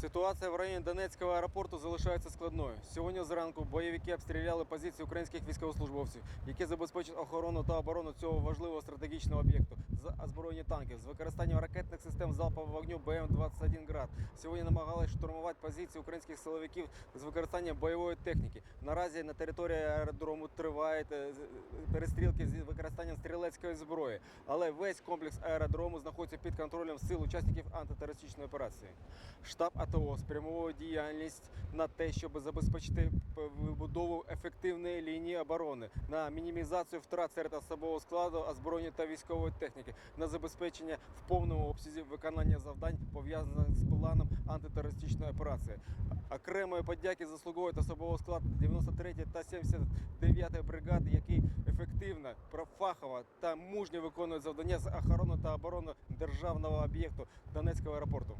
Ситуація в районі Донецького аеропорту залишається складною. Сьогодні зранку бойовики обстріляли позиції українських військовослужбовців, які забезпечать охорону та оборону цього важливого стратегічного об'єкту з озброєння танків з використанням ракетних систем залпового вогню БМ-21 «Град». Сьогодні намагалися штурмувати позиції українських силовиків з використанням бойової техніки. Наразі на території аеродрому тривають е, перестрілки з використанням стрілецької зброї, але весь комплекс аеродрому знаходиться під контролем сил учасників антитерористичної операції. Штаб АТО спрямовує діяльність на те, щоб забезпечити вибудову ефективної лінії оборони, на мінімізацію втрат серед особового складу, озброєння та військової техніки, на забезпечення в повному обсязі виконання завдань пов'язаних з планом антитерористичної операції. Окремої подяки заслуговують особовий склад 93 та 79 бригад, які ефективно, профахово та мужньо виконують завдання з охорони та оборони державного об'єкту Донецького аеропорту.